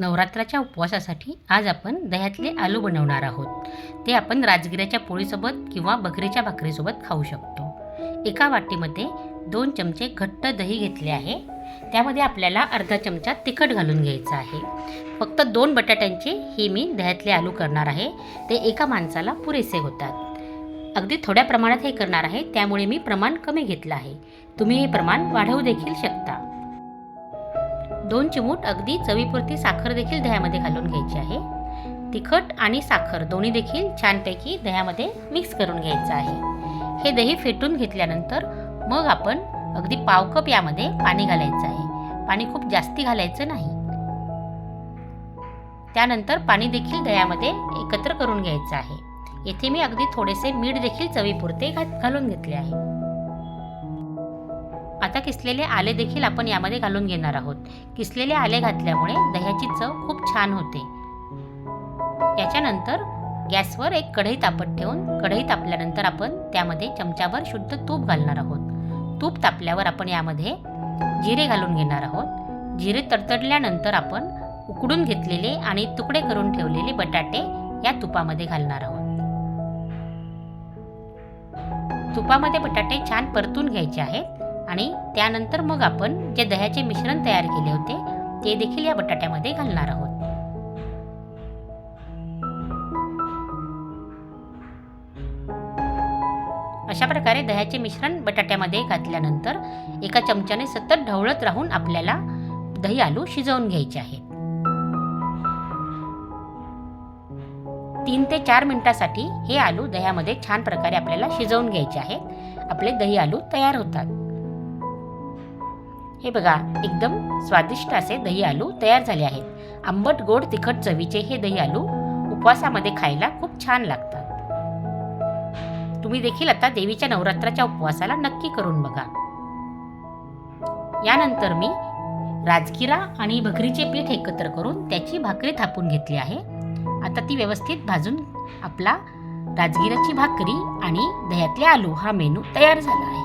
नवरात्राच्या उपवासासाठी आज आपण दह्यातले आलू बनवणार आहोत. ते आपण राजगिऱ्याच्या पोळीसोबत किंवा बकरीच्या भाकरीसोबत खाऊ शकतो. एका वाटीमध्ये दोन चमचे घट्ट दही घेतले आहे. त्यामध्ये आपल्याला अर्धा चमचा तिखट घालून घ्यायचं आहे. फक्त दोन बटाट्यांचे हे मी दह्यातले आलू करणार आहे. ते एका माणसाला पुरेसे होतात. अगदी थोड्या प्रमाणात हे करणार आहे त्यामुळे मी प्रमाण कमी घेतलं आहे. तुम्ही हे प्रमाण वाढवू देखील शकता. दोन चिमूट अगदी चवीपुरती साखर देखील दह्यामध्ये घालून घ्यायची आहे. तिखट आणि साखर दोन्ही देखील छानपैकी दह्यामध्ये मिक्स करून घ्यायचं आहे. हे दही फेटून घेतल्यानंतर मग आपण अगदी पाव कप यामध्ये पाणी घालायचं आहे. पाणी खूप जास्ती घालायचं नाही. त्यानंतर पाणी देखील दह्यामध्ये एकत्र करून घ्यायचं आहे. येथे मी अगदी थोडेसे मीठ देखील चवीपुरते घालून घेतले आहे. आता किसलेले आले देखील आपण यामध्ये घालून घेणार आहोत. किसलेले आले घातल्यामुळे दह्याची चव खूप छान होते. याच्यानंतर गॅसवर एक कढई तापत ठेवून कढई तापल्यानंतर आपण त्यामध्ये चमच्यावर शुद्ध तूप घालणार आहोत. तूप तापल्यावर आपण यामध्ये जिरे घालून घेणार आहोत. जिरे तडतडल्यानंतर आपण उकडून घेतलेले आणि तुकडे करून ठेवलेले बटाटे या तुपामध्ये घालणार आहोत. तुपामध्ये बटाटे छान परतून घ्यायचे आहेत. आणि त्यानंतर मग आपण जे दह्याचे मिश्रण तयार केले होते ते देखील या बटाट्यामध्ये घालणार आहोत. अशा प्रकारे दह्याचे मिश्रण बटाट्यामध्ये घातल्यानंतर एका चमच्याने सतत ढवळत राहून आपल्याला दही आलू शिजवून घ्यायचे आहेत. तीन ते चार मिनिटासाठी हे आलू दह्यामध्ये छान प्रकारे आपल्याला शिजवून घ्यायचे आहेत. आपले दही आलू तयार होतात. हे बघा एकदम स्वादिष्ट असे दही आलू तयार झाले आहेत. आंबट गोड तिखट चवीचे हे दही आलू उपवासामध्ये खायला खूप छान लागतात. तुम्ही देखील आता देवीच्या नवरात्राच्या उपवासाला नक्की करून बघा. यानंतर मी राजगिरा आणि भकरीचे पीठ एकत्र करून त्याची भाकरी थापून घेतली आहे. आता ती व्यवस्थित भाजून आपला राजगिराची भाकरी आणि दह्यातले आलू हा मेनू तयार झाला आहे.